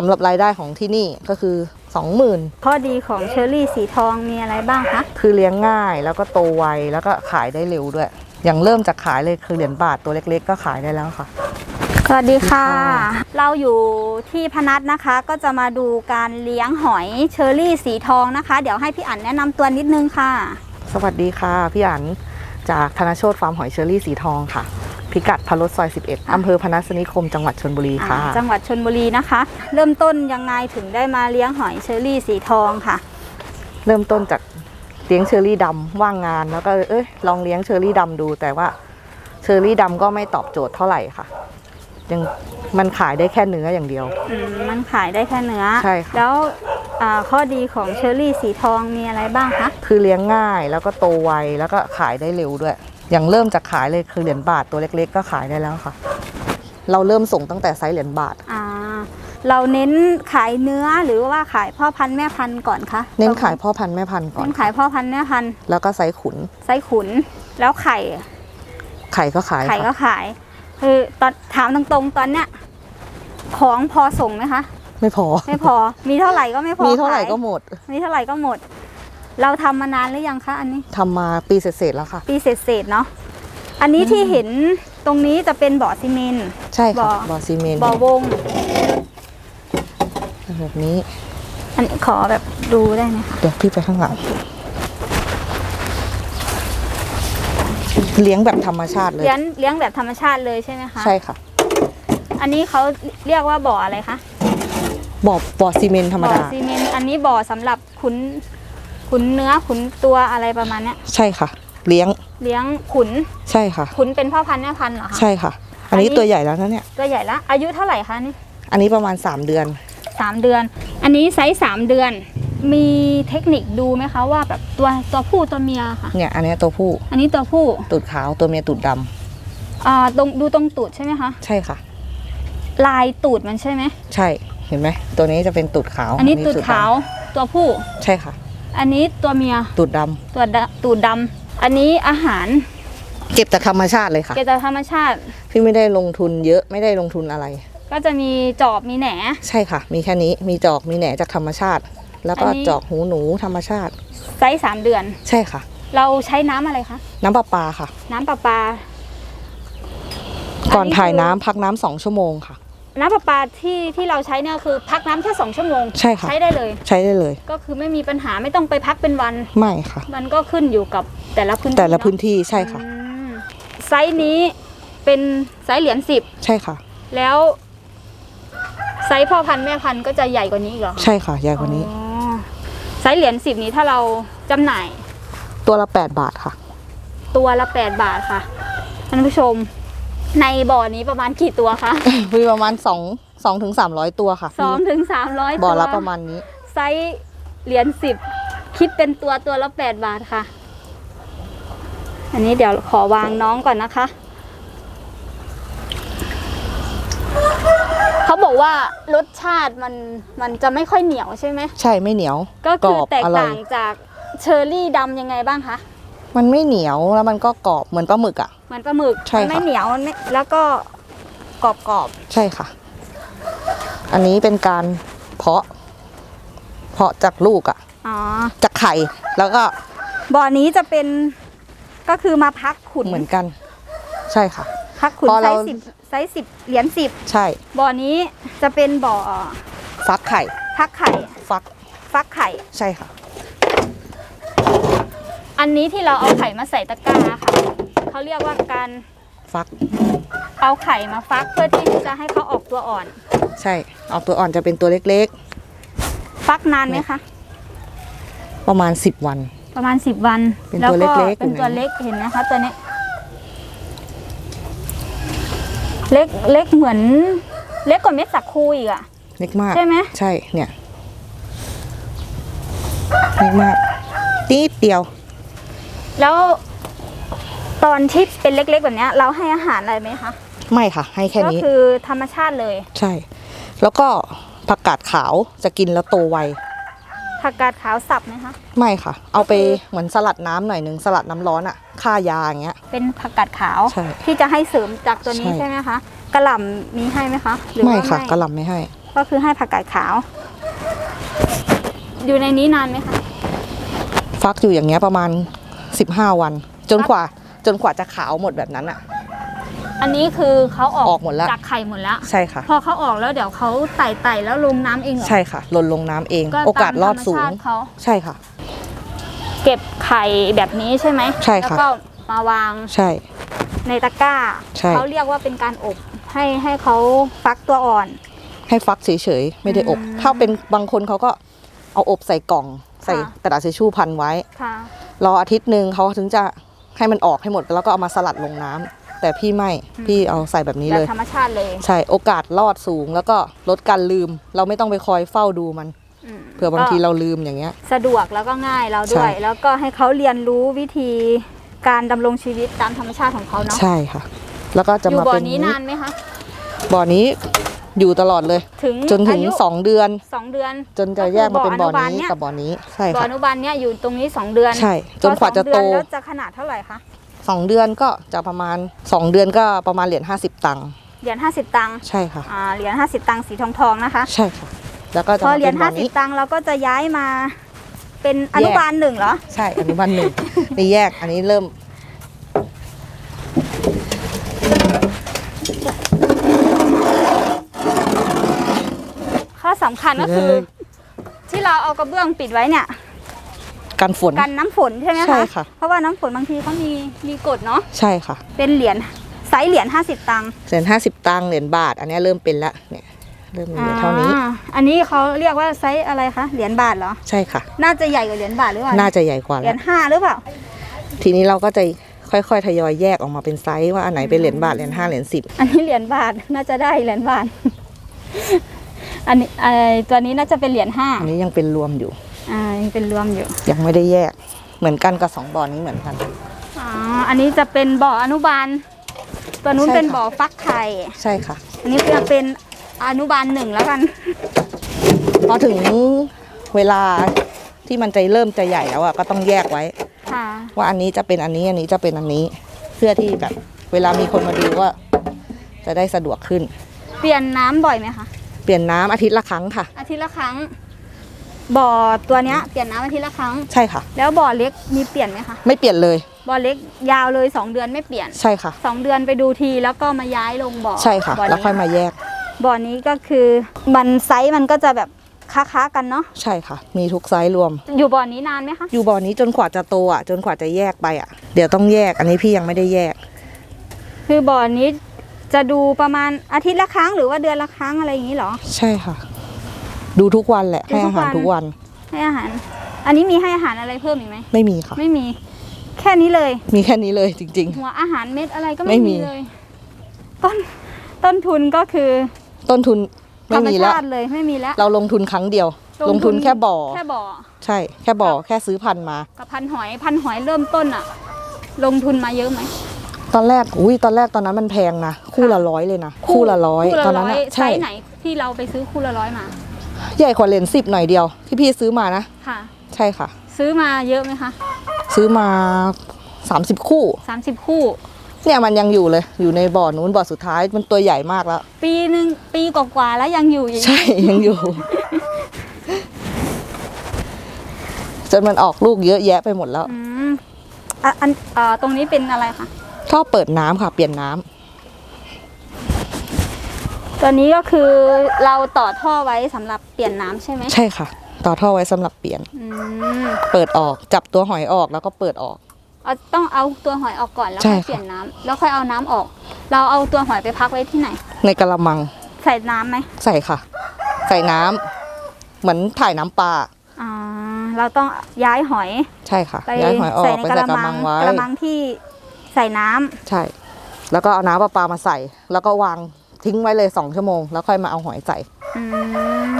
สำหรับรายได้ของที่นี่ก็คือ 20,000 ข้อดีของเชอร์รี่สีทองมีอะไรบ้างคะ คือเลี้ยงง่ายแล้วก็โตไวแล้วก็ขายได้เร็วด้วย อย่างเริ่มจากขายเลยคือเหรียญบาทตัวเล็กๆ ก็ขายได้แล้วค่ะ สวัสดีค่ะ สวัสดีค่ะ เราอยู่ที่พนัสนะคะ ก็จะมาดูการเลี้ยงหอยเชอร์รี่สีทองนะคะ เดี๋ยวให้พี่อั๋นแนะนำตัวนิดนึงค่ะ สวัสดีค่ะ พี่อันจากธนโชตฟาร์มหอยเชอรี่สีทองค่ะ พิกัดพารสซอย 11 อำเภอพนัสนิคม จังหวัดชนบุรีค่ะอ่าจังหวัดชนบุรีนะคะ เริ่มต้นยังไงถึงได้มาเลี้ยงหอยเชอรี่สีทองค่ะ เริ่มต้นจากเลี้ยงเชอรี่ดำว่างงานแล้วก็เอ้ยลองเลี้ยงเชอรี่ดำดู แต่ว่าเชอรี่ดำก็ไม่ตอบโจทย์เท่าไหร่ค่ะ ยังมันขายได้แค่เนื้ออย่างเดียวอืมมันขายได้แค่เนื้อใช่ค่ะแล้วอ่าข้อดีของเชอร์รี่สีทองมีอะไรบ้างคะคือเลี้ยงง่ายแล้วก็โตไวแล้วก็ขายได้เร็วด้วย อย่างเริ่มจากขายเลยคือเหรียญบาทตัวเล็ก ๆ ก็ขายได้แล้วค่ะ เราเริ่มส่งตั้งแต่ไซส์เหรียญบาท อ่า เราเน้นขายเนื้อหรือว่าขายพ่อพันธุ์แม่พันธุ์ก่อนคะเน้นขายพ่อพันธุ์แม่พันธุ์ก่อน เน้นขายพ่อพันธุ์แม่พันธุ์แล้วก็ไซส์ขุนไส้ขุน แล้วไข่ ไข่ก็ขายไข่ก็ค่ะขาย คือตอนถามตรงๆตอนเนี้ยของพอส่งไหมคะ ไม่พอ ไม่พอ มีเท่าไหร่ก็ไม่พอมีเท่าไหร่ขยก็หมด มีเท่าไหร่ก็หมด เราทำมานานหรือยังคะอันนี้ ทำมาปีเศษๆแล้วค่ะ ปีเศษๆเนาะอันนี้ที่เห็นตรงนี้จะเป็นบ่อซีเมนต์ ใช่ค่ะบ่อ บ่อซีเมนต์บ่อวง แบบนี้ อันนี้ขอแบบดูได้ไหมคะเดี๋ยวพี่ไปข้างหลัง เลี้ยงแบบธรรมชาติเลย เลี้ยงเลี้ยงแบบธรรมชาติเลยใช่ไหมคะใช่ค่ะ อันนี้เขาเรียกว่าบ่ออะไรคะบ่อบ่อซีเมนต์ธรรมบ่อดา ซีเมนต์อันนี้บ่อสำหรับขุน ขุนเนื้อขุนตัวอะไรประมาณเนี้ย ใช่ค่ะ เลี้ยงเลี้ยงขุนใช่ค่ะ ขุนเป็นพ่อพันธุ์แม่พันธุ์เหรอคะใช่ค่ะ อันนี้อันนี้ตัวใหญ่แล้วนะเนี่ย ตัวใหญ่ละอายุเท่าไหร่คะนี่อันนี้ประมาณ 3 เดือนสามเดือน อันนี้ไซส์สามเดือน มีเทคนิคดูไหมคะว่าแบบตัวตัวผู้ตัวเมียค่ะ เนี่ย อันเนี้ยตัวผู้ อันนี้ตัวผู้ตูดขาวตัวเมียตูดดำอ่าตรงดูตรงตูดใช่ไหมคะใช่ค่ะ ลายตูดมันใช่ไหมใช่เห็นไหมตัวนี้จะเป็นตูดขาวอันนี้ตูดำขาวตัวผู้ใช่ค่ะ อันนี้ตัวเมียตูดดำตัวดำตูดดำอันนี้อาหารเก็บจากธรรมชาติเลยค่ะ เกิดจากธรรมชาติ พี่ไม่ได้ลงทุนเยอะไม่ได้ลงทุนอะไร ก็จะมีจอบมีแหน ใช่ค่ะ มีแค่นี้มีจอกมีแหนจากธรรมชาติ แล้วก็อันนี้ จอกหูหนูธรรมชาติ ไซส์สามเดือน ใช่ค่ะ เราใช้น้ำอะไรคะ น้ำประปาค่ะ น้ำประปา ก่อนอันนี้ถ่ายคือน้ำพักน้ำสองชั่วโมงค่ะ น้ำประปาที่ที่เราใช้เนี่ยคือพักน้ำแค่สองชั่วโมงใช่ค่ะ ใช้ได้เลย ใช้ได้เลย ก็คือไม่มีปัญหาไม่ต้องไปพักเป็นวัน ไม่ค่ะ มันก็ขึ้นอยู่กับแต่ละพื้นที่แต่ละพื้นเนที่ใช่ค่ะอะอืมไซส์นี้เป็นไซส์เหรียญสิบใช่ค่ะ แล้ว ไซส์พ่อพันธุ์แม่พันธุ์ก็จะใหญ่กว่านี้อีกเหรอคะใช่ค่ะใหญ่กว่านี้ อ๋อไซส์เหรียญสิบนี้ถ้าเราจำหน่าย ตัวละ 8 บาทค่ะ ตัวละ 8 บาทค่ะท่านผู้ชม ในบ่อนี้ประมาณกี่ตัวคะมีประมาณ2 2ถึง300ตัวค่ะสองถึงสามร้อยบ่อตัวละประมาณนี้ ไซส์เหรียญสิบคิดเป็นตัวตัวละแปดบาทค่ะ อันนี้เดี๋ยวขอวางน้องก่อนนะคะ เขาบอกว่ารสชาติมันมันจะไม่ค่อยเหนียวใช่ไหม ใช่ไม่เหนียว ก็กรคืออบแตกอร่อต่ายงจากเชอร์รี่ดำยังไงบ้างคะ มันไม่เหนียวแล้วมันก็กรอบเหมือนปลาหมึกอะ เหมือนปลาหมึกใช่มัค่ะ ไม่เหนียวมันไม่แล้วก็กรอบกรอบใช่ค่ะ อันนี้เป็นการเพาะ เพาะจากลูกอะๆอ๋อจากไข่ แล้วก็บ่อนี้จะเป็นก็คือมาพักขุนเหมือนกัน ใช่ค่ะ พักขุนพอไซเรา ส์สิบไซส์สิบเหรียญสิบใช่ บ่อนี้จะเป็นบ่อฟักไข่ พักไข่ฟัก ฟักไข่ ใช่ค่ะ อันนี้ที่เราเอาไข่มาใส่ตะกร้าค่ะเขาเรียกว่าการฟัก เอาไข่มาฟักเพื่อที่จะให้เขาออกตัวอ่อน ใช่ออกตัวอ่อนจะเป็นตัวเล็กฟักนานไหมคะ ๆ ประมาณ 10 วัน ประมาณสิบวันเป็นตัวเล็กๆเป็นอยู่ตัวในเล็กเห็นไหมคะตัวนี้เล็กเล็กเหมือน เล็กกว่าเม็ดสักคูอีกอะ เล็กมาก ใช่ไหม ใช่เนี่ยเล็กมากนิดเดียว แล้วตอนที่เป็นเล็กๆแบบเนี้ย เราให้อาหารอะไรไหมคะไม่ค่ะ ให้แค่ก็นี้ คือธรรมชาติเลยใช่ แล้วก็ผักกาดขาวจะกินแล้วโตไว ผักกาดขาวสับไหมคะ ไม่ค่ะ เอาไปก็คือเหมือนสลัดน้ำหน่อยหนึ่งสลัดน้ำร้อนอะฆ่ายาอย่างเงี้ย เป็นผักกาดขาวใช่ที่จะให้เสริมจากตัวนี้ใช่ ใช่ไหมคะกระหล่ำมีให้ไหมคะหรือไม่ว่าค่ะกระหลำไม่ให้เพก็คือให้ผักกาดขาว อยู่ในนี้นานไหมคะ ฟักอยู่อย่างเงี้ยประมาณ 15 วัน จนกว่าจนกว่าจะขาวหมดแบบนั้นอะอันนี้คือเขาออกออกหมดแล้ว จากไข่หมดแล้ว ใช่ค่ะ พอเขาออกแล้วเดี๋ยวเขาไต่ไต่ๆแล้วลงน้ำเองเหรอ ใช่ค่ะหล่นลงน้ำเอง ก็โอกาสรอดสูตามธรรมชางติเขาใช่ค่ะ เก็บไข่แบบนี้ใช่ไหมใช่ค่ะ แล้วก็มาวางใช่ ในตะกร้า ใช่ เขาเรียกว่าเป็นการอบให้ให้เขาฟักตัวอ่อน ให้ฟักเฉยๆไม่ได้อบ อืมถ้าเป็นบางคนเขาก็เอาอบใส่กล่อง ใส่ค่ะ กระดาษทิชชู่พันไว้ ค่ะ รออาทิตย์หนึ่งเขาถึงจะให้มันออกให้หมดแล้วก็เอามาสลัดลงน้ำแต่พี่ไม่อืมพี่เอาใส่แบบนี้แบเลยบธรรมชาติเลย ใช่โอกาสรอดสูงแล้วก็ลดการลืม เราไม่ต้องไปคอยเฝ้าดูมันอืมเผื่อบางทีก็เราลืมอย่างเงี้ย สะดวกแล้วก็ง่ายเราด้วยใช่แล้วก็ให้เขาเรียนรู้วิธีการดำรงชีวิตตามธรรมชาติของเขาเนาะใช่ค่ะ แล้วก็จะอยู่มาบ่อเป็นนี้นานไหมคะบ่อนี้ อยู่ตลอดเลย ถึงจนถึง อายุสองเดือน สองเดือนจนจะแยกมาเป็นบ่อก็คือบ่ออนุบาลนี้เนี่ยกับบ่อนี้ใช่บ่อค่ะอนุบาลเนี่ยอยู่ตรงนี้สองเดือนใช่ จนกว่าจะพอสโตองเดือนแล้วจะขนาดเท่าไหร่คะสองเดือนก็จะประมาณสองเดือนก็ประมาณเหรียญห้าสิบตังค์เหรียญห้าสิบตังค์ใช่ค่ะ อ่าเหรียญห้าสิบตังค์สีทองทองๆนะคะ ใช่ค่ะ แล้วก็จะพอมาเหรีเป็ยญนบ่ห้าอสิบนี้ ตังค์เราก็จะย้ายมา เป็นอนุบาลหนึ่งเหรอ ใช่อนุบาลหนึ่งมีแยกอันนี้เริ่ม ข้อสำคัญก็คือ ที่เราเอากระเบื้องปิดไว้เนี่ย กันฝน กันน้ำฝนใช่ไหมคะ ใช่ค่ะ เพราะว่าน้ำฝนบางทีเขามีมีกฎเนาะ ใช่ค่ะเป็นเหรียญไซส์เหรียญห้าสิบตังค์เหรียญห้าสิบตังค์เหรียญบาท อันนี้เริ่มเป็นละเนี่ยเริ่มมีเท่านี้อ่อันนี้เขาเรียกว่าไซส์อะไรคะ เหรียญบาทเหรอ ใช่ค่ะ น่าจะใหญ่กว่าเหรียญบาทหรือเปล่าน่าจะใหญ่กว่าเหรีแล้ยว ญห้าหรือเปล่า ทีนี้เราก็จะค่อยๆทยอยแยกออกมาเป็นไซส์ว่าอันไหนเป็นเหรียญบาทเหรียญห้าเหรียญสิบอันนี้เหรียญบาทน่าจะได้เหรียญบาท อันนี้ไอตัวนี้น่าจะเป็นเหรียญห้าอันนี้ยังเป็นรวมอยู่ อ่ายังเป็นรวมอยู่ยังไม่ได้แยกเหมือนกันกับสองบ่อนี้เหมือนกัน อ๋ออันนี้จะเป็นบ่ออนุบาล ตัวนู้นใช่เป็นค่ะบ่อฟักไข่ใช่ค่ะ อันนี้จะเป็นอนุบาลหนึ่งแล้วกันพอถึงเวลาที่มันจะเริ่มจะใหญ่แล้วอะก็ต้องแยกไว้ ค่ะว่าอันนี้จะเป็นอันนี้อันนี้จะเป็นอันนี้ เพื่อที่แบบ เวลามีคนมาดูว่า จะได้สะดวกขึ้น เปลี่ยนน้ำบ่อยไหมคะ เปลี่ยนน้ำอาทิตย์ละครั้งค่ะ อาทิตย์ละครั้ง บ่อตัวเนี้ยเปลี่ยนน้ำอาทิตย์ละครั้ง ใช่ค่ะ แล้วบ่อเล็กมีเปลี่ยนไหมคะ ไม่เปลี่ยนเลย บ่อเล็กยาวเลยสองเดือนไม่เปลี่ยนใช่ค่ะสองเดือนไปดูทีแล้วก็มาย้ายลงบ่อใช่ค่ะ บ่อแล้วค่อยนี้มาแยกบ่อนี้ก็คือมันไซส์มันก็จะแบบค้าๆกันเนาะ ใช่ค่ะ มีทุกไซส์รวม อยู่บ่อนี้นานไหมคะ อยู่บ่อนี้จนกว่าจะโตอะจนกว่าจะแยกไปอะ เดี๋ยวต้องแยกอันนี้พี่ยังไม่ได้แยก คือบ่อนี้ จะดูประมาณอาทิตย์ละครั้งหรือว่าเดือนละครั้งอะไรอย่างนี้เหรอ ใช่ค่ะ ดูทุกวันแหละ ดูให้ทุอากหารวัน ทุกวัน ให้อาหาร อันนี้มีให้อาหารอะไรเพิ่มอีกไหม ไม่มีค่ะ ไม่มี แค่นี้เลย มีแค่นี้เลยจริง หัวอาหารเม็ดอะไรก็ไม่ไม่มี มีเลย ต้นต้นทุนก็คือๆ ต้นทุนธไม่รรมมีแล้ว ชาติเลยไม่มีแล้ว เราลงทุนครั้งเดียว ลงทุนแค่บ่อ แค่บ่อ ใช่ แค่บ่อ แค่ซื้อพันธุ์มา กับพันหอยพันหอยเริ่มต้นอะลงทุนมาเยอะไหม ตอนแรกอุ้ยตอนแรกตอนนั้นมันแพงนะคู่ละร้อยเลยนะคู่ละร้อยคู่ละตอนนั้นร้อะอยไซใช่ส์ไหนที่เราไปซื้อคู่ละร้อยมา ใหญ่กว่าเหรียญสิบหน่อยเดียว ที่พี่ซื้อมานะค่ะ ใช่ค่ะ ซื้อมาเยอะไหมคะซื้อมา30คู่สามสิบคู่ เนี่ยมันยังอยู่เลยอยู่ในบ่อนู้นบ่อสุดท้ายมันตัวใหญ่มากแล้ว ปีหนึ่งปีกว่าๆแล้วยังอยู่อีกใช่ยังอยู่จนมันออกลูกเยอะแยะไปหมดแล้วอืมอะอันเอ่อตรงนี้เป็นอะไรคะ ท่อเปิดน้ำค่ะ เปลี่ยนน้ำตัวนี้ก็คือเราต่อท่อไว้สำหรับเปลี่ยนน้ำใช่ไหมใช่ค่ะ ต่อท่อไว้สำหรับเปลี่ยนอืมเปิดออกจับตัวหอยออกแล้วก็เปิดออกเอาต้องเอาตัวหอยออกก่อนแล้วใช่ค่อยค่ะเปลี่ยนน้ำแล้วค่อยเอาน้ำออก เราเอาตัวหอยไปพักไว้ที่ไหน ในกระมัง ใส่น้ำไหมใส่ค่ะ ใส่น้ำเหมือนถ่ายน้ำปลาอ่าเราต้องย้ายหอย ใช่ค่ะไปย้ายหอยออกใส่ในไปกใส่ระกระมัมังงไว้กระมังที่ ใส่น้ำใช่ แล้วก็เอาน้ำประปามาใส่ แล้วก็วางทิ้งไว้เลยสองชั่วโมง แล้วค่อยมาเอาหอยใส่ อืม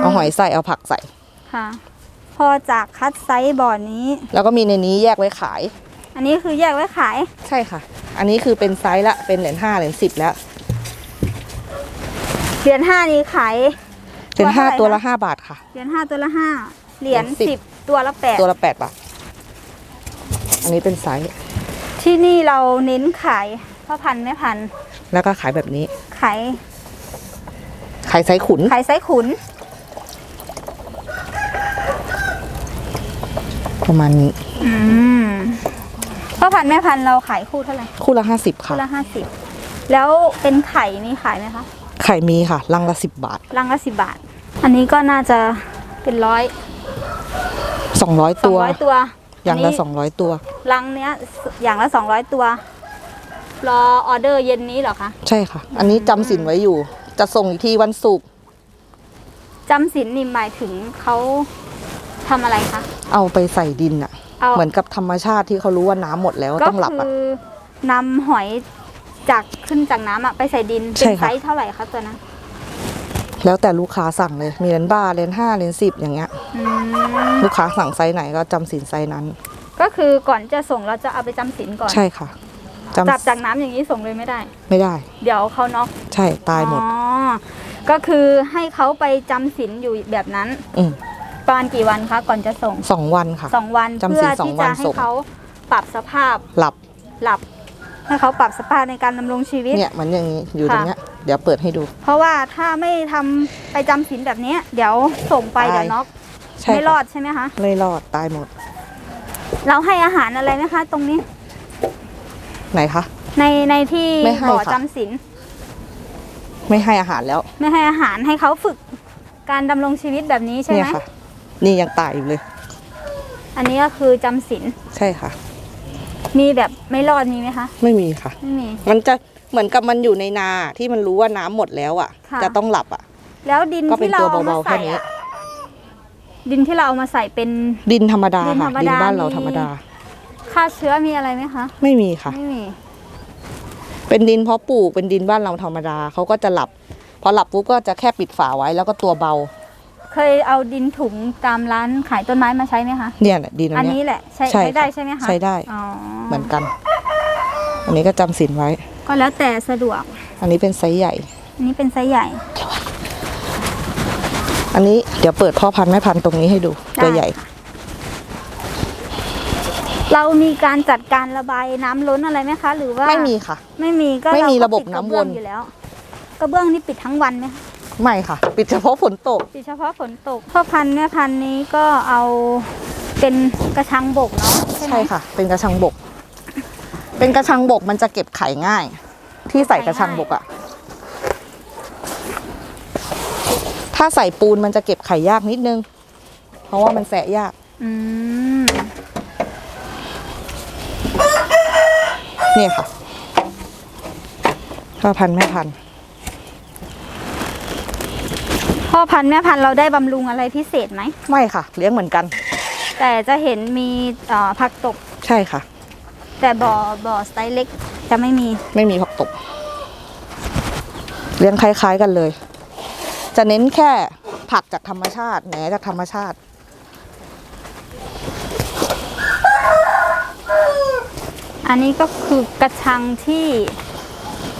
เอาหอยใส่ เอาผักใส่ ค่ะ พอจากคัดไซส์บ่อนี้ แล้วก็มีในนี้แยกไว้ขาย อันนี้คือแยกไว้ขาย ใช่ค่ะ อันนี้คือเป็นไซส์ละ เป็นเหรียญห้าเหรียญสิบแล้ว เหรียญห้านี้ขาย เหรียญห้าตัวตัวเท่าไหร่ละห้าบาทค่ะ เหรียญห้าตัวละห้าเหรียญเหรียญสิบสิบตัวละแปดตัวละแปดบาท อันนี้เป็นไซส์ ที่นี่เราเน้นขายพ่อพันธุ์แม่พันธุ์แล้วก็ขายแบบนี้ ขายไข่ไซส์ขุนไข่ไซส์ขุน ประมาณนี้ อืมพ่อพันธุ์แม่พันธุ์เราขายคู่เท่าไหร่คู่ละห้าสิบค่ะ คู่ละห้าสิบแล้วเป็นไข่มีขายไหมคะไข่มีค่ะ ลังละสิบบาทรังละสิบบาท อันนี้ก็น่าจะเป็นร้อยสองร้อยสองตัวร้อยตัว อย่างละนนี้สองร้อยตัวรังเนี้ยอย่างละสองร้อยตัว รอออเดอร์เย็นนี้เหรอคะ ใช่ค่ะ อันนี้จำสินไว้อยู่ จะส่งอีกทีวันศุกร์จำสินนี่หมายถึงเขาทำอะไรคะ เอาไปใส่ดินอะเอาเหมือนกับธรรมชาติที่เขารู้ว่าน้ำหมดแล้วก็ต้องหลับคือะอนำหอยจากขึ้นจากน้ำอะไปใส่ดินใช่เป็นค่ะไซส์เท่าไหร่คะตัวนั้น แล้วแต่ลูกค้าสั่งเลย มีเลนบ้าเลนห้าเลนสิบอย่างเงี้ย อืมลูกค้าสั่งไซส์ไหนก็จำสินไซส์นั้น ก็คือก่อนจะส่งเราจะเอาไปจำสินก่อน ใช่ค่ะจจับจากน้ำอย่างนี้ส่งเลยไม่ได้ำไม่ได้ เดี๋ยวเขาน็อกใช่ตายหมด อ๋อก็คือให้เขาไปจำสินอยู่แบบนั้น อืมประมาณกี่วันคะก่อนจะส่งสองวันค่ะ สองวันจำศีเพื่ลอสองที่วัจะนให้ส่ง เขาปรับสภาพหลับ หลับ ให้เขาปรับสภาพในการดำรงชีวิต เนี่ยมันอย่างนี้อยู่ตรงเนี้ยเดี๋ยวเปิดให้ดู เพราะว่าถ้าไม่ทำไปจำศีลแบบเนี้ยเดี๋ยวส่งไปตายเดี๋ยวน็อกใช่ไม่รอค่ะดใช่ไหมคะไม่รอดตายหมดเราให้อาหารอะไรไหมคะ ตรงนี้ไหนคะ ในในที่ไม่ให้บ่อค่ะ จำศีลไม่ให้อาหารแล้วไม่ให้อาหารให้เขาฝึกการดำรงชีวิตแบบนี้ใช่เนี่ไหยมค่ะ นี่ยังตายอยู่เลย อันนี้ก็คือจำศีลใช่ค่ะ มีแบบไม่รอดมีไหมคะ ไม่มีค่ะ ไม่มี มันจะเหมือนกับมันอยู่ในนาที่มันรู้ว่าน้ำหมดแล้วอะ ค่ะ จะต้องหลับอะ แล้วดินก็เป็นที่เราตัวเอามาเบาๆแค่ใส่นี้ อะดินที่เราเอามาใส่เป็น ดินธรรมดาดินธรค่ะรมดินดาบ้านเรามี ธรรมดา ฆ่าเชื้อมีอะไรไหมคะ ไม่มีค่ะ ไม่มี เป็นดินเพาะปลูกเป็นดินบ้านเราธรรมดาเขาก็จะหลับ พอหลับปุ๊บก็จะแค่ปิดฝาไว้แล้วก็ตัวเบา เคยเอาดินถุงตามร้านขายต้นไม้มาใช้ไหมคะ เนี่ยแหละดินอัอันนนี้เนี้ยแหละใช้ใช่ใช้ได้ค่ะใช่ไหมคะใช้ได้ อ๋อเหมือนกัน อันนี้ก็จำสินไว้ ก็แล้วแต่สะดวก อันนี้เป็นไซส์ใหญ่ อันนี้เป็นไซส์ใหญ่ อันนี้เดี๋ยวเปิดพ่อพันธุ์แม่พันธุ์ตรงนี้ให้ดูได้ ตัวใหญ่ เรามีการจัดการระบายน้ำล้นอะไรไหมคะ หรือว่าไม่มีค่ะ ไม่มีก็ไม่มีเาก็ระบบปิดน้ำกระเบื้องวนอยู่แล้วกระเบื้องนี่ปิดทั้งวันไหมคะ ไม่ค่ะ ปิดเฉพาะฝนตกปิดเฉพาะฝนตกพ่อพันธุ์แม่พันธุ์นี้ก็เอาเป็นกระชังบกเนาะใช่ไหม ใช่ค่ะ เป็นกระชังบก เป็นกระชังบกมันจะเก็บไข่ง่าย ที่ใส่กระชังบกอะถ้าใส่ปูนมันจะเก็บไข่ยากนิดนึง เพราะว่ามันแสะยาก อืมเนี่ยค่ะพ่อพันธุ์แม่พันธุ์ พ่อพันธุ์แม่พันธุ์เราได้บำรุงอะไรพิเศษไหม ไม่ค่ะ เลี้ยงเหมือนกัน แต่จะเห็นมีเอ่อผักตบใช่ค่ะ แต่บ่อบ่อไซส์เล็กจะไม่มี ไม่มีผักตบ เลี้ยงคล้าย ๆกันเลย จะเน้นแค่ผักจากธรรมชาติแหนจากธรรมชาติ อันนี้ก็คือกระชังที่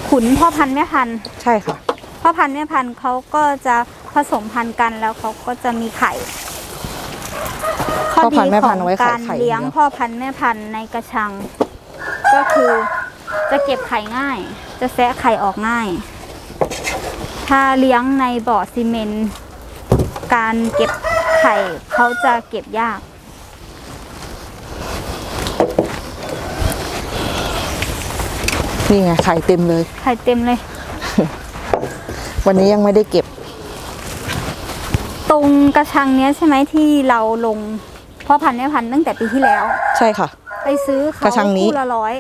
ขุนพ่อพันธุ์แม่พันธุ์ ใช่ค่ะ พ่อพันธุ์แม่พันธุ์เขาก็จะ ผสมพันธุ์กันแล้วเขาก็จะมีไข่ ข้อพ่อดีพันธุ์แม่ขพัอนงธุ์เอาไว้ไข่การไข่เลี้ยงอย่างเดียวพ่อพันธุ์แม่พันธุ์ในกระชัง ก็คือจะเก็บไข่ง่าย จะแซะไข่ออกง่าย ถ้าเลี้ยงในบ่อซีเมนต์การเก็บไข่เขาจะเก็บยาก นี่ไงไข่เต็มเลย ไข่เต็มเลย วันนี้ยังไม่ได้เก็บ ตรงกระชังเนี้ยใช่ไหมที่เราลงพ่อพันธุ์แม่พันธุ์ตั้งแต่ปีที่แล้ว ใช่ค่ะ ไปซื้อเขากระชังนี้ คู่ละร้อย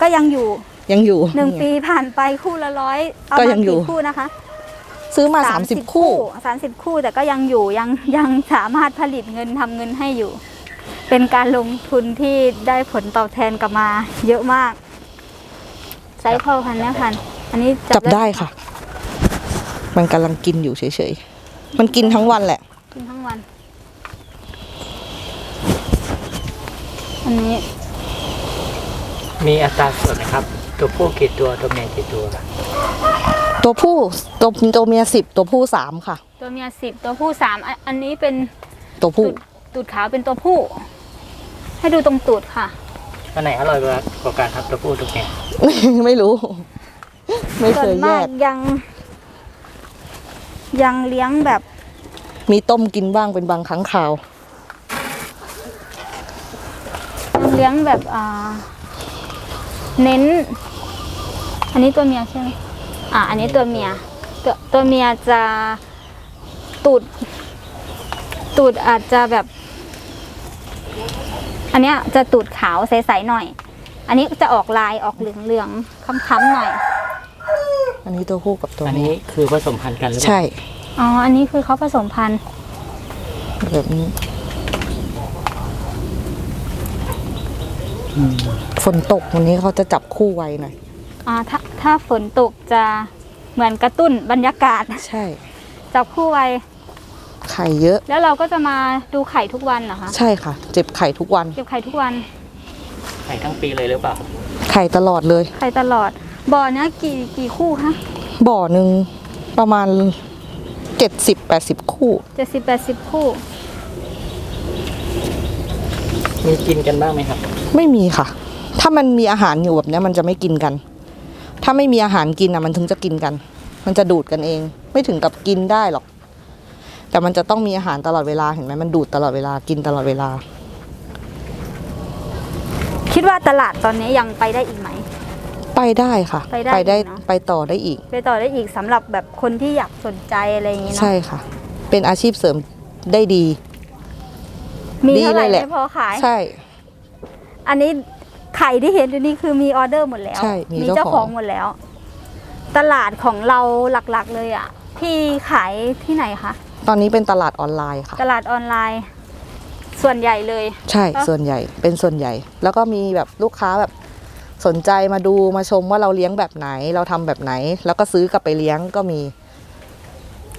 ก็ยังอยู่ยังอยู่หนึ่งไปีผ่านไปคู่ละร้อยเอาก็มายังอยู่ กี่คู่นะคะซื้อมาสามสิบคู่ สามสิบคู่แต่ก็ยังอยู่ยังยังสามารถผลิตเงินทำเงินให้อยู่ เป็นการลงทุนที่ได้ผลตอบแทนกลับมา เยอะมากไซส์พ่อพันธุ์แม่พันธุ์อันนี้จับได้ค่ะ มันกำลังกินอยู่เฉยๆ มันกินทั้งวันแหละ กินทั้งวัน อันนี้มีอัตราส่วนไหมครับ ตัวผู้กี่ตัวตัวเมียกี่ตัวตัวผู้ตัวตัวเมียสิบตัวผู้สามค่ะ ตัวเมียสิบตัวผู้สามอันอันนี้เป็นตัวผู้ ตูดตูดขาวเป็นตัวผู้ ให้ดูตรงตูดค่ะ อันไหนอร่อยกว่ากันครับตัวผู้ตัวเมีย ไม่รู้ ไม่ส่เควนยแยมากกยัง ยังเลี้ยงแบบมีต้มกินบ้างเป็นบางครั้งคราว ยังเลี้ยงแบบอ่าเน้น อันนี้ตัวเมียใช่ไหมอ่าอันนี้ตัวเมียตัวตัวเมียจะตูดตูดอาจจะแบบ อันเนี้ยจะตูดขาวใสๆหน่อย อันนี้จะออกลายออกเหลืองๆค้ำๆหน่อย อันนี้ตัวผู้กับตัวอันเมีนี้ยคือผสมพันธุ์กันหรือเปล่า ใช่ อ๋อ อันนี้คือเขาผสมพันธุ์ แบบนี้อืม ฝนตกวันนี้เขาจะจับคู่ไวหน่อย อ่า ถ้า ถ้าฝนตกจะเหมือนกระตุ้นบรรยากาศ ใช่ จับคู่ไว้ ไข่เยอะ แล้วเราก็จะมาดูไข่ทุกวันเหรอคะ ใช่ค่ะ เจ็บไข่ทุกวัน เก็บไข่ทุกวัน ไข่ทั้งปีเลยหรือเปล่า ไข่ตลอดเลย ไข่ตลอด บ่อเนี้ยกี่กี่คู่คะบ่อหนึ่งประมาณเจ็ดสิบแปดสิบคู่เจ็ดสิบแปดสิบคู่ มีกินกันบ้างไหมครับ ไม่มีค่ะ ถ้ามันมีอาหารอยู่แบบเนี้ยมันจะไม่กินกัน ถ้าไม่มีอาหารกินอะมันถึงจะกินกัน มันจะดูดกันเอง ไม่ถึงกับกินได้หรอก แต่มันจะต้องมีอาหารตลอดเวลาเห็นไหมมันดูดตลอดเวลากินตลอดเวลา คิดว่าตลาดตอนนี้ยังไปได้อีกไหม ไปได้ค่ะไปได้ได้อีกเนอะ ไปต่อได้อีก ไปต่อได้อีกสำหรับแบบคนที่อยากสนใจอะไรอย่างงี้เนาะใช่ค่ะ เป็นอาชีพเสริมได้ดี มีเท่าไหร่ดีเลยแหละ ไม่พอขาย ใช่ อันนี้ไข่ที่เห็นอยู่นี่คือมีออเดอร์หมดแล้ว ใช่มีมีเจ้าเจ้าขขอองง หมดแล้ว ตลาดของเราหลักๆเลยอะ พี่ขายที่ไหนคะ ตอนนี้เป็นตลาดออนไลน์ค่ะ ตลาดออนไลน์ ส่วนใหญ่เลย ใช่เนอะส่วนใหญ่ เป็นส่วนใหญ่ แล้วก็มีแบบลูกค้าแบบ สนใจมาดูมาชมว่าเราเลี้ยงแบบไหน เราทำแบบไหน แล้วก็ซื้อกลับไปเลี้ยงก็มี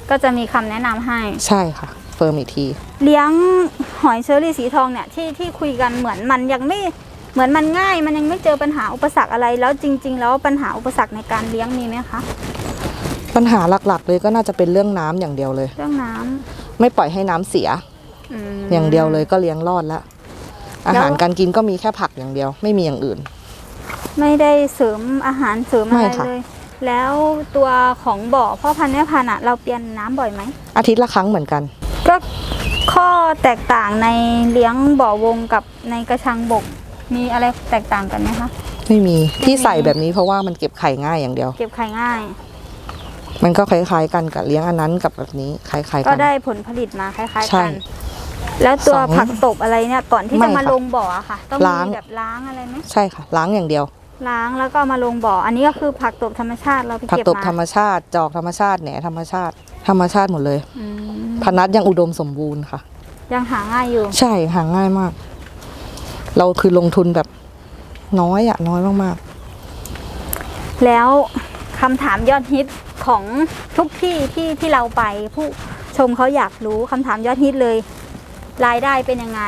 ก็จะมีคำแนะนำให้ ใช่ค่ะ เฟิร์มอีกที เลี้ยงหอยเชอรี่สีทองเนี่ยที่ที่คุยกันเหมือนมันยังไม่เหมือนมันง่าย มันยังไม่เจอปัญหาอุปสรรคอะไรแล้วจริง ๆ แล้วปัญหาอุปสรรคในการเลี้ยงมีไหมคะปัญหาหลักๆ เลยก็น่าจะเป็นเรื่องน้ำอย่างเดียวเลย เรื่องน้ำไม่ปล่อยให้น้ำเสีย ม อย่างเดียวเลยก็เลี้ยงรอดแล้วอาหารแล้วการกินก็มีแค่ผักอย่างเดียว ไม่มีอย่างอื่น ไม่ได้เสริมอาหารเสริมอะไรไม่ค่ะ เลย แล้วตัวของบ่อพ่อพันธุ์แม่พันธุ์อะเราเปลี่ยนน้ำบ่อยไหม อาทิตย์ละครั้งเหมือนกัน ก็ข้อแตกต่างในเลี้ยงบ่อวงกับในกระชังบก มีอะไรแตกต่างกันไหมคะ ไม่มีที่ไม่มีใส่แบบนี้เพราะว่ามันเก็บไข่ง่ายอย่างเดียว เก็บไข่ง่าย มันก็คล้ายๆกันกับเลี้ยงอันนั้นกับแบบนี้คล้ายๆก็กัน ได้ผลผลิตมาคล้ายใช่ๆกัน แล้วตัวสองผักตบอะไรเนี่ยก่อนที่ไม่จะมาค่ะลงบ่ออะค่ะ ต้องล้าง มีแบบล้างอะไรไหมใช่ค่ะ ล้างอย่างเดียว ล้างแล้วก็เอามาลงบ่อ อันนี้ก็คือผักตบธรรมชาติเราไปผักเก็บตบมาธรรมชาติจอกธรรมชาติแหนธรรมชาติ ธรรมชาติหมดเลย อืมพนัสยังอุดมสมบูรณ์ค่ะ ยังหาง่ายอยู่ ใช่หาง่ายมาก เราคือลงทุนแบบน้อยอะน้อยมากแล้วคำถามยอดฮิตของทุกที่ที่ที่เราไป ผู้ชมเขาอยากรู้คำถามยอดฮิตเลย รายได้เป็นยังไง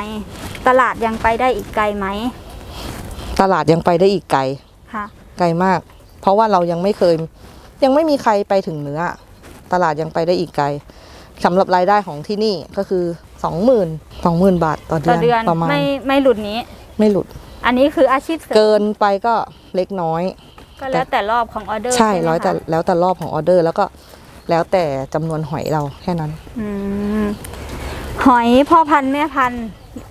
ตลาดยังไปได้อีกไกลไหมๆตลาดยังไปได้อีกไกล ค่ะ ไกลมาก เพราะว่าเรายังไม่เคย ยังไม่มีใครไปถึงเนื้อ ตลาดยังไปได้อีกไกลสำหรับรายได้ของที่นี่ก็คือสองหมื่นสองหมื่นบาทต่อเดืต่ออนเดือนประมาณไม่ไม่หลุดนี้ ไม่หลุด อันนี้คืออาชีพเสริมเกินไปก็เล็กน้อย ก็แล้วแต่รอบของออเดอร์ใช่ไหมร้อยแต่คะแล้วแต่รอบของออเดอร์แล้วก็แล้วแต่จำนวนหอยเราแค่นั้น อืม หอยพ่อพันธุ์แม่พันธุ์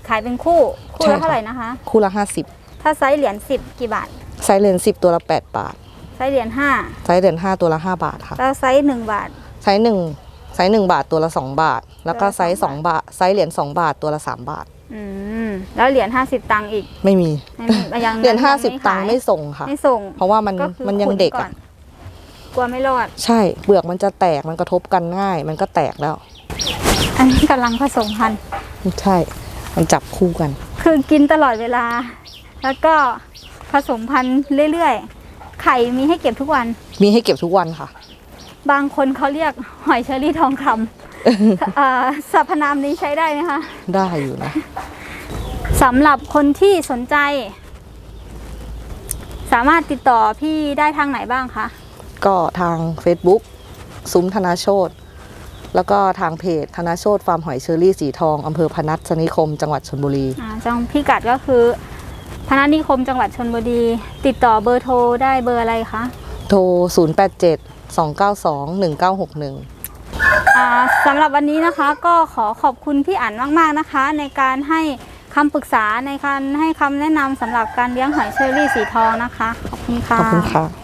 ขายเป็นคู่ คู่ใช่ละค่ะ เท่าไหร่นะคะ คู่ละห้าสิบถ้าไซส์เหรียญสิบกี่บาท ไซส์เลนสิบตัวละแปดบาท ไซส์เหรียญห้าไซส์เลนห้าตัวละห้าบาทค่ะ แล้วไซส์หนึ่งบาท ไซส์หนึ่งไซส์หนึ่งบาทตัวละสองบาท แล้วก็ตัวละไซส์สสอองงบาบาททไซส์เหรียญสองบาทตัวละสามบาท อืมแล้วเหรียญห้าสิบตังค์อีกไม่มี ไม่ไม่ยังเหรียญยัห้าสิบขตังค์ไม่ส่งค่ะ ไม่ส่งเพราะว่ามันก็คือมันยังขุเด็กก่อะนกลัวไม่รอด ใช่เปลือกมันจะแตกมันกระทบกันง่าย มันก็แตกแล้ว อันนี้กำลังผสมพันธุ์ใช่ มันจับคู่กัน คือกินตลอดเวลา แล้วก็ผสมพันธุ์เรื่อยๆ ไข่มีให้เก็บทุกวัน มีให้เก็บทุกวันค่ะ บางคนเขาเรียกหอยเชอรี่ทองคำเอ่อสรรพนามนี้ใช้ได้ไหมคะ ได้อยู่นะสำหรับคนที่สนใจ สามารถติดต่อพี่ได้ทางไหนบ้างคะ ก็ทาง Facebook ซุ้มธนาโชต แล้วก็ทางเพจธนาโชตฟาร์มหอยเชอรี่สีทองอำเภอพนัสนิคม จังหวัดชลบุรีอ่าจังพี่กัดก็คือพนัสนิคมจังหวัดชนบุรี ติดต่อเบอร์โทรได้เบอร์อะไรคะโทร 087 292 1961 อ่าสำหรับวันนี้นะคะก็ขอขอบคุณพี่อั๋นมาก ๆนะคะ ในการให้คำปรึกษาในการให้คำแนะนำสำหรับการเลี้ยงหอยเชอรี่สีทองนะคะ ขอบคุณขค่ะอบคุณค่ะ